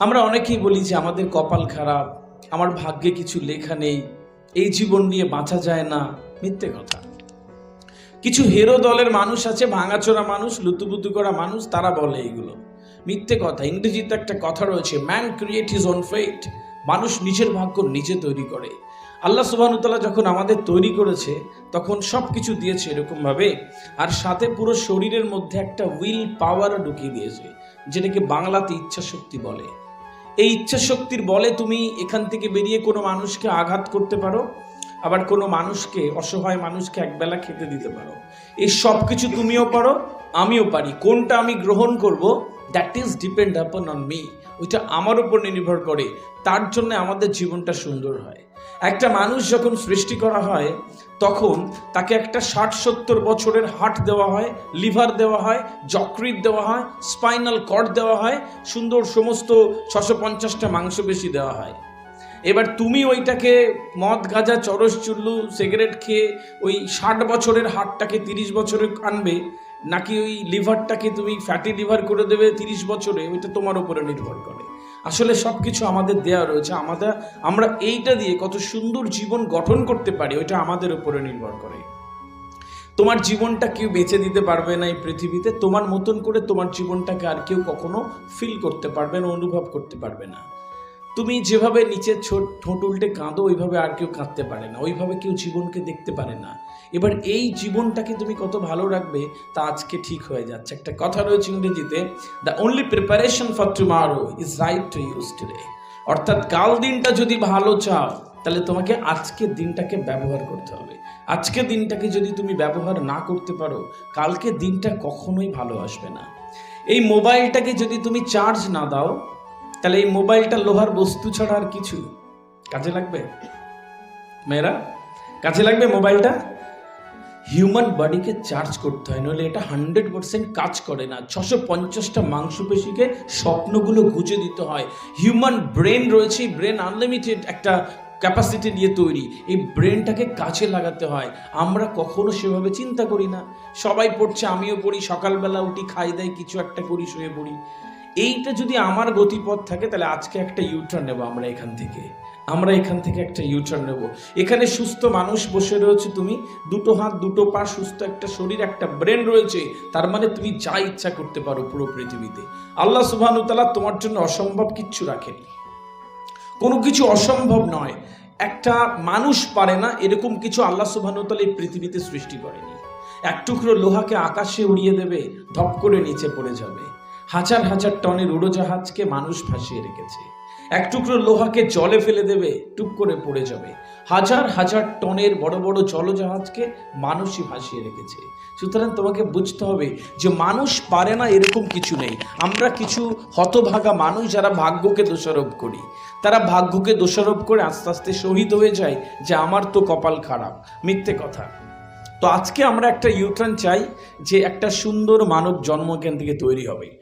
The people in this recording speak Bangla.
আমরা অনেকেই বলি যে আমাদের কপাল খারাপ, আমার ভাগ্যে কিছু লেখা নেই, এই জীবন নিয়ে বাঁচা যায় না, মিথ্যে কথা। কিছু হেরো দলের মানুষ আছে, ভাঙাচোরা মানুষ, লুতুপুতু করা মানুষ, তারা বলে এইগুলো মিথ্যে কথা, ইংরেজিতে একটা কথা রয়েছে man create his own fate মানুষ নিজের ভাগ্য নিজে তৈরি করে। আল্লাহ সুবাহতাল্লাহ যখন আমাদের তৈরি করেছে, তখন সব কিছু দিয়েছে এরকমভাবে, আর সাথে পুরো শরীরের মধ্যে একটা উইল পাওয়ারও ঢুকিয়ে দিয়েছে, যেটাকে বাংলাতে ইচ্ছা শক্তি বলে। এই ইচ্ছা শক্তির বলে তুমি এখান থেকে বেরিয়ে কোনো মানুষকে আঘাত করতে পারো, আবার কোনো মানুষকে, অসহায় মানুষকে একবেলা খেতে দিতে পারো। এই সব কিছু তুমিও পারো, আমিও পারি। কোনটা আমি গ্রহণ করব that is depend upon on me ওইটা আমার উপর নির্ভর করে। তার জন্য আমাদের জীবনটা সুন্দর হয়। একটা মানুষ যখন সৃষ্টি করা হয়, তখন তাকে একটা ষাট সত্তর বছরের হার্ট দেওয়া হয়, লিভার দেওয়া হয় যকৃত দেওয়া হয়, স্পাইনাল কর্ড দেওয়া হয়, সুন্দর সমস্ত ছশো পঞ্চাশটা মাংসপেশি দেওয়া হয়। এবার তুমি ওইটাকে মদ, গাঁজা, চরস, চুল্লু, সিগারেট খেয়ে ওই ষাট বছরের হাটটাকে তিরিশ বছরে আনবে, নাকি ওই লিভারটাকে তুমি ফ্যাটি লিভার করে দেবে তিরিশ বছরে, ওইটা তোমার উপরে নির্ভর করে। আসলে সব কিছু আমাদের দেয়া রয়েছে। আমাদের, আমরা এইটা দিয়ে কত সুন্দর জীবন গঠন করতে পারি, ওইটা আমাদের উপরে নির্ভর করে। তোমার জীবনটা কেউ বেঁচে দিতে পারবে না এই পৃথিবীতে, তোমার মতন করে তোমার জীবনটাকে আর কেউ কখনো ফিল করতে পারবে না, অনুভব করতে পারবে না। তুমি যেভাবে নিচে ছোট, ঠোঁট উল্টে কাঁদো, ওইভাবে আর কেউ কাঁদতে পারে না। ওইভাবে কেউ জীবনকে দেখতে পারে না। এবার এই জীবনটাকে তুমি কত ভালো রাখবে, তা আজকে ঠিক হয়ে যাচ্ছে। একটা কথা রয়েছে ইংরেজিতে the only preparation for tomorrow is right to use today অর্থাৎ কাল দিনটা যদি ভালো চাও, তাহলে তোমাকে আজকের দিনটাকে ব্যবহার করতে হবে। আজকের দিনটাকে যদি তুমি ব্যবহার না করতে পারো, কালকে দিনটা কখনোই ভালো আসবে না। এই মোবাইলটাকে যদি তুমি চার্জ না দাও তাহলে এই মোবাইলটা লোহার বস্তু ছাড়া আর কিছু কাজে লাগবে? মেয়েরা, কাজে লাগবে মোবাইলটা? হিউম্যান বডিকে চার্জ করতে হয়, নইলে এটা হান্ড্রেড পার্সেন্ট কাজ করে না। ছশো পঞ্চাশটা মাংসপেশিকে স্বপ্নগুলো গুজে দিতে হয়। হিউম্যান ব্রেন রয়েছে ব্রেন আনলিমিটেড একটা ক্যাপাসিটি নিয়ে তৈরি। এই ব্রেনটাকে কাজে লাগাতে হয়। আমরা কখনো সেভাবে চিন্তা করি না। সবাই পড়ছে, আমিও পড়ি, সকালবেলা উঠি, খাই দেয়, কিছু একটা করি, শুয়ে পড়ি। এইটা যদি আমার গতিপথ থাকে, তাহলে আজকে একটা ইউটার্ন নেব আমরা এখান থেকে। আমরা এখান থেকে একটা ইউটার্ন নেব। এখানে সুস্থ মানুষ বসে রয়েছে তুমি। দুটো হাত, দুটো পা, সুস্থ একটা শরীর, একটা ব্রেন রয়েছে। তার মানে তুমি যা ইচ্ছা করতে পারো পুরো পৃথিবীতে। আল্লাহ সুবাহানুতালা তোমার জন্য অসম্ভব কিচ্ছু রাখেনি। কোনো কিছু অসম্ভব নয়। একটা মানুষ পারে না, এরকম কিছু আল্লাহ সুবাহানুতালা এই পৃথিবীতে সৃষ্টি করেনি। এক টুকরো লোহাকে আকাশে উড়িয়ে দেবে, ধপ করে নিচে পড়ে যাবে। হাজার হাজার টনের উড়োজাহাজকে মানুষ ভাসিয়ে রেখেছে। এক টুকরো লোহাকে জলে ফেলে দেবে, টুক করে পড়ে যাবে। হাজার হাজার টনের বড় বড় জলজাহাজকে মানুষই ভাসিয়ে রেখেছে। সুতরাং তোমাকে বুঝতে হবে যে মানুষ পারে না এরকম কিছু নেই। আমরা কিছু হতভাগা মানুষ যারা ভাগ্যকে দোষারোপ করি। তারা ভাগ্যকে দোষারোপ করে আস্তে আস্তে শহীদ হয়ে যায় যে আমার তো কপাল খারাপ। মিথ্যে কথা। তো আজকে আমরা একটা ইউটার্ন চাই যে একটা সুন্দর মানব জন্ম থেকে তৈরি হবে।